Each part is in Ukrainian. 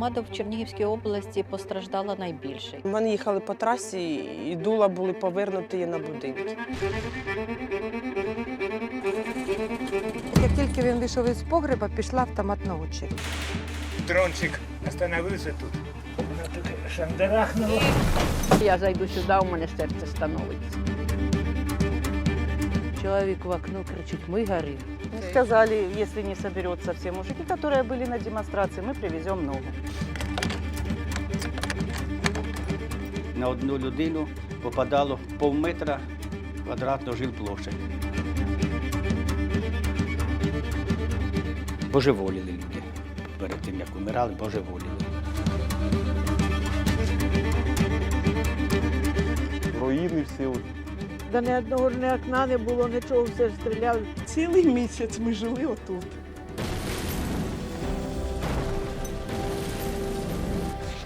бригада в Чернігівській області постраждала найбільше. Вони їхали по трасі і дула були повернуті на будинки. Як тільки він вийшов із погреба, пішла автоматна очередь. Дрончик остановився тут. Вона тут шандарахнула. Я зайду сюди, у мене серце становиться Человек в окно кричит, мы горим. Сказали, если не соберется все мужики, которые были на демонстрации, мы привезем новых. на одну людину попадало пів метра квадратного жилплощадь. Божеволіли люди. Перед тим, як умирали, божеволіли. руїни всі. Да ні одного ні окна не було, нічого, все стріляли. Цілий місяць ми жили отут.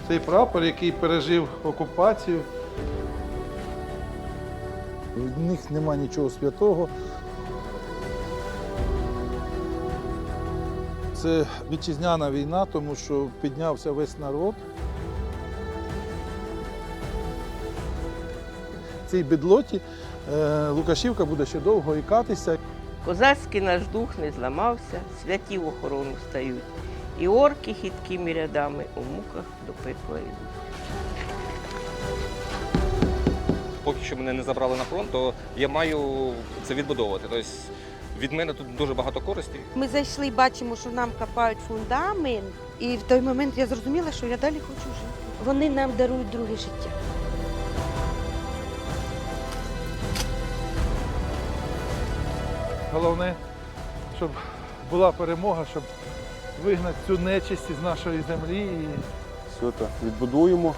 Цей прапор, який пережив окупацію. В них нема нічого святого. Це вітчизняна війна, тому що піднявся весь народ. В цій бедлоті е, Лукашівка буде ще довго ікатися. Козацький наш дух не зламався, святі в охорону стають. І орки хиткими рядами у муках до пекла йдуть. поки що мене не забрали на фронт, то я маю це відбудовувати. Тобто від мене тут дуже багато користі. Ми зайшли і бачимо, що нам копають фундамент. І в той момент я зрозуміла, що я далі хочу жити. Вони нам дарують друге життя. Головне, щоб була перемога, щоб вигнати цю нечисть із нашої землі. І Все це відбудуємо.